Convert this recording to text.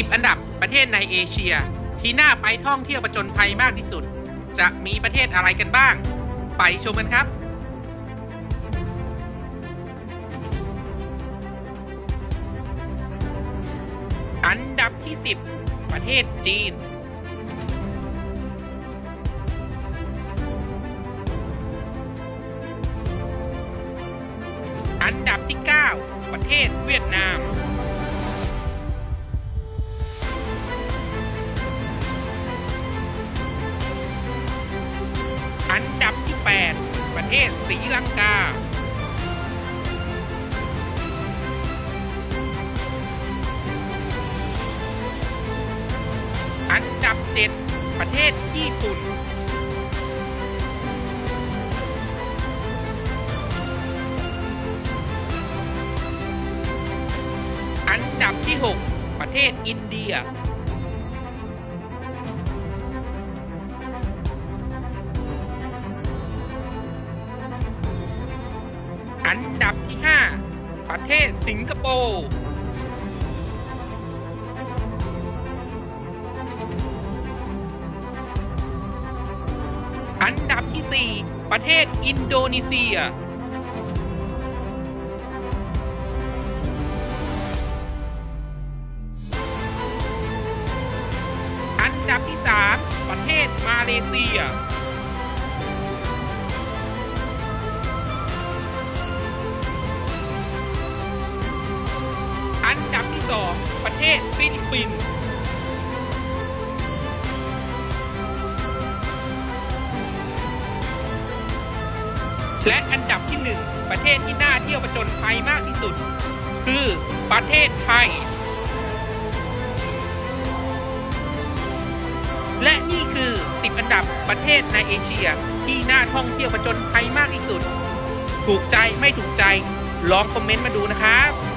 10 อันดับประเทศในเอเชีย ที่น่าไปท่องเที่ยวประจนภัยมากที่สุด จะมีประเทศอะไรกันบ้าง ไปชมกันครับ อันดับที่ 10 ประเทศจีน อันดับที่ 9 ประเทศเวียดนาม 8 ประเทศศรีลังกา อันดับ 7 ประเทศญี่ปุ่น อันดับที่ 6 ประเทศอินเดีย อันดับที่ 5 ประเทศสิงคโปร์อันดับที่ 4 ประเทศอินโดนีเซีย อันดับที่ 3 ประเทศมาเลเซีย อันดับที่2ประเทศฟิลิปปินส์และอันดับที่1ประเทศที่น่าเที่ยวประจนภัยมากที่สุด คือประเทศไทย และนี่คือ 10 อันดับประเทศในเอเชียที่น่าท่องเที่ยวประจนภัยมากที่สุด ถูกใจไม่ถูกใจลองคอมเมนต์มาดูนะครับ